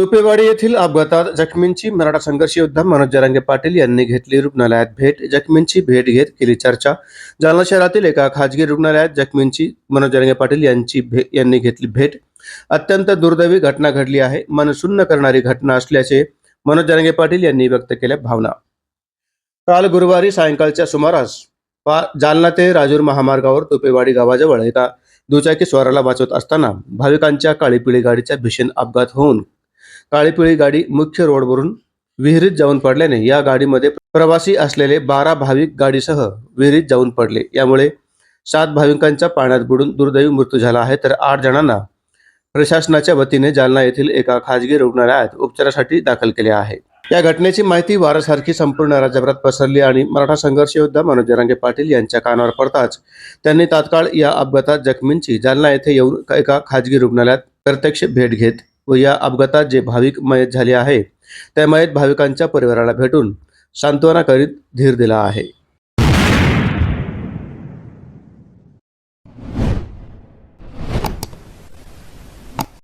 तुपेवाडी येथील अपघातात जखमींची मराठा संघर्ष योद्धा मनोज जरांगे पाटील यांनी घेतली रुग्णालयात भेट. जखमींची भेट घेत केली चर्चा. जालना शहरातील एका खाजगी रुग्णालयात जखमींची मनोज जरांगे पाटील यांची भे यांनी घेतली भेट. अत्यंत दुर्दैवी घटना घडली आहे. मनशुन्न करणारी घटना असल्याचे मनोज जरांगे पाटील यांनी व्यक्त केल्या भावना. काल गुरुवारी सायंकाळच्या सुमारास जालना ते राजूर महामार्गावर तुपेवाडी गावाजवळ एका दुचाकी स्वाराला वाचवत असताना भाविकांच्या काळीपिळी गाडीचा भीषण अपघात होऊन काळी पिळी गाडी मुख्य रोडवरून विहिरीत जाऊन पडल्याने या गाडीमध्ये प्रवासी असलेले बारा भाविक गाडीसह विहिरीत जाऊन पडले. यामुळे सात भाविकांचा पाण्यात बुडून दुर्दैवी मृत्यू झाला आहे. तर आठ जणांना प्रशासनाच्या वतीने जालना येथील एका खाजगी रुग्णालयात उपचारासाठी दाखल केले आहे. या घटनेची माहिती वारासारखी संपूर्ण राज्यभरात पसरली आणि मराठा संघर्ष योद्धा मनोज जरांगे पाटील यांच्या कानावर पडताच त्यांनी तात्काळ या अपघातात जखमींची जालना येथे येऊन एका खाजगी रुग्णालयात प्रत्यक्ष भेट घेत व या अपघातात जे भाविक मयत झाले आहे त्या मयत भाविकांच्या परिवाराला भेटून सांत्वना करीत धीर दिला आहे.